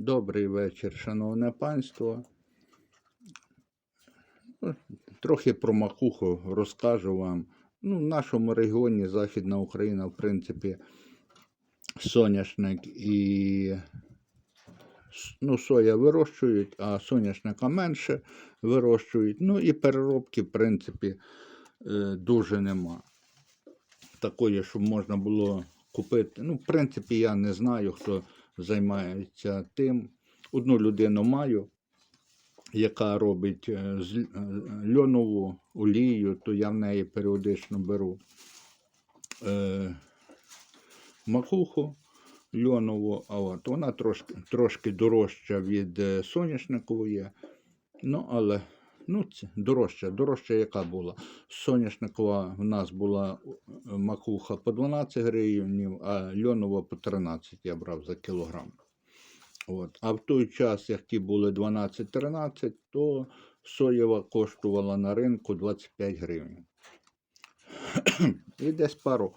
Добрий вечір, шановне панство. Ну, Трохи про макуху розкажу вам. Ну, в нашому регіоні Західна Україна, в принципі, соняшник і ну, соя вирощують, а соняшника менше вирощують. Ну і переробки, в принципі, е, дуже нема. Такої, щоб можна було купити. Ну, в принципі, я не знаю, хто займається тим. Одну людину маю, яка робить е, з е, льонову олію, то я в неї періодично беру е, макуху льонову, а от вона трошки, трошки дорожча від е, соняшникової. Ну, але ну, це дорожча, дорожча яка була. Соняшникова в нас була е, макуха по 12 гривень, а льонова по 13 я брав за кілограм. От. А в той час, як ті були 12-13, то соєва коштувала на ринку 25 гривень. І десь пару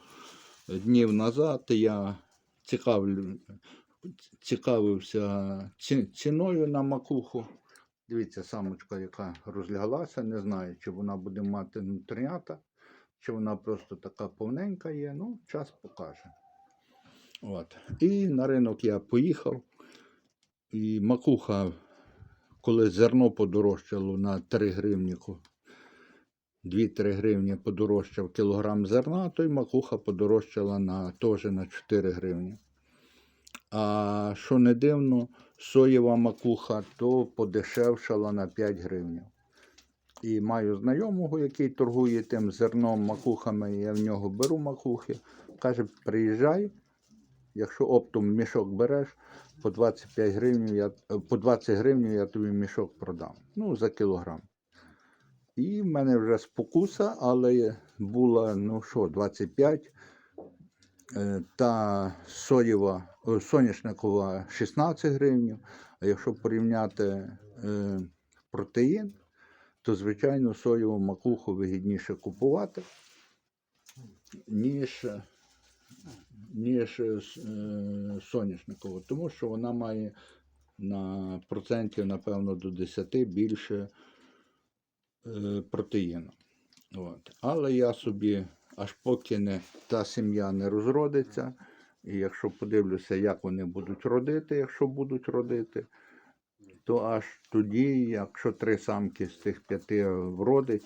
днів назад я цікавлю, цікавився ціною на макуху. Дивіться, самочка, яка розляглася, не знаю, чи вона буде мати нутріята, чи вона просто така повненька є. Ну, час покаже. От. І на ринок я поїхав. І макуха, коли зерно подорожчало на 3 гривні, 2-3 гривні подорожчав кілограм зерна, то й макуха подорожчала на, теж на 4 гривні. А що не дивно, соєва макуха то подешевшала на 5 гривень. І маю знайомого, який торгує тим зерном, макухами, я в нього беру макухи. Каже, приїжджай, якщо оптом мішок береш, по 25 гривень я, е, по 20 гривень я тобі мішок продам. Ну, за кілограм. І в мене вже спокуса, але була, ну що, 25. Е, Та соєва, соняшникова 16 гривень. А якщо порівняти е, протеїн, то звичайно соєву макуху вигідніше купувати, ніж, ніж е, е, соняшникову, тому що вона має на процентів, напевно, до 10 більше е, протеїну. От. Але я собі, аж поки не, та сім'я не розродиться, і якщо подивлюся, як вони будуть родити, якщо будуть родити, то аж тоді, якщо три самки з тих п'яти вродить,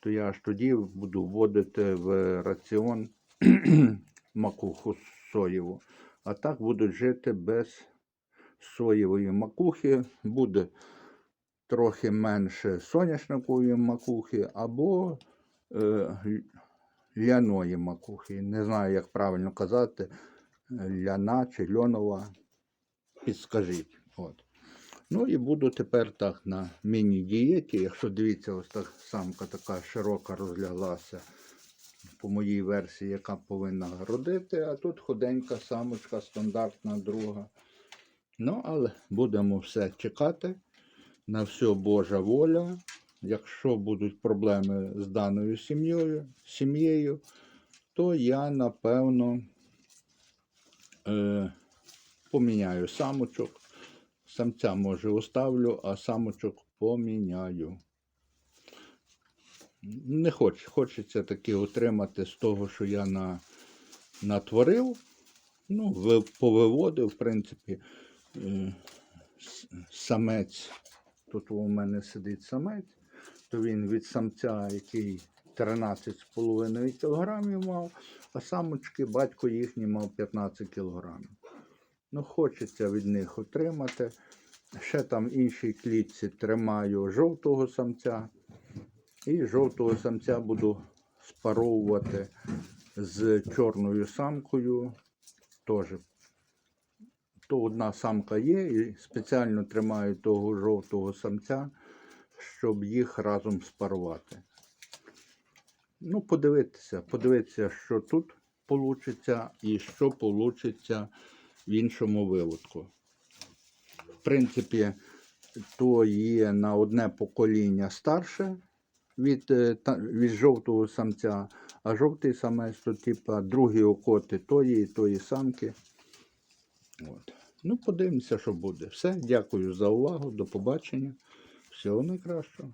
то я аж тоді буду вводити в раціон макуху соєву. А так будуть жити без соєвої макухи, буде трохи менше соняшникової макухи або е, ляної макухи. Не знаю, як правильно казати, ляна чи льонова. Підскажіть. От. Ну і буду тепер так на міні-дієті. Якщо дивіться, ось так самка така широка розляглася по моїй версії, яка повинна родити, а тут худенька самочка, стандартна друга. Ну, але будемо все чекати. На все Божа воля. Якщо будуть проблеми з даною сім'єю, сім'єю, то я напевно е, поміняю самочок. Самця може оставлю, а самочок поміняю. Не хоч, хочеться таки отримати з того, що я на, натворив. Ну, повиводив, в принципі, е, самець. Тут у мене сидить самець, то він від самця, який 13,5 кг мав, а самочки батько їхній мав 15 кг. Ну, хочеться від них отримати. Ще там в іншій клітці тримаю жовтого самця. І жовтого самця буду спаровувати з чорною самкою. Теж. То одна самка є, і спеціально тримаю того жовтого самця, щоб їх разом спарувати. Ну, подивитися, подивитися, що тут вийде і що вийде в іншому виводку. В принципі, то є на одне покоління старше від, е, від жовтого самця, а жовтий самець то, типа, другі окоти тої і тої самки. От. Ну, подивимося, що буде. Все, дякую за увагу. До побачення. Всього найкращого.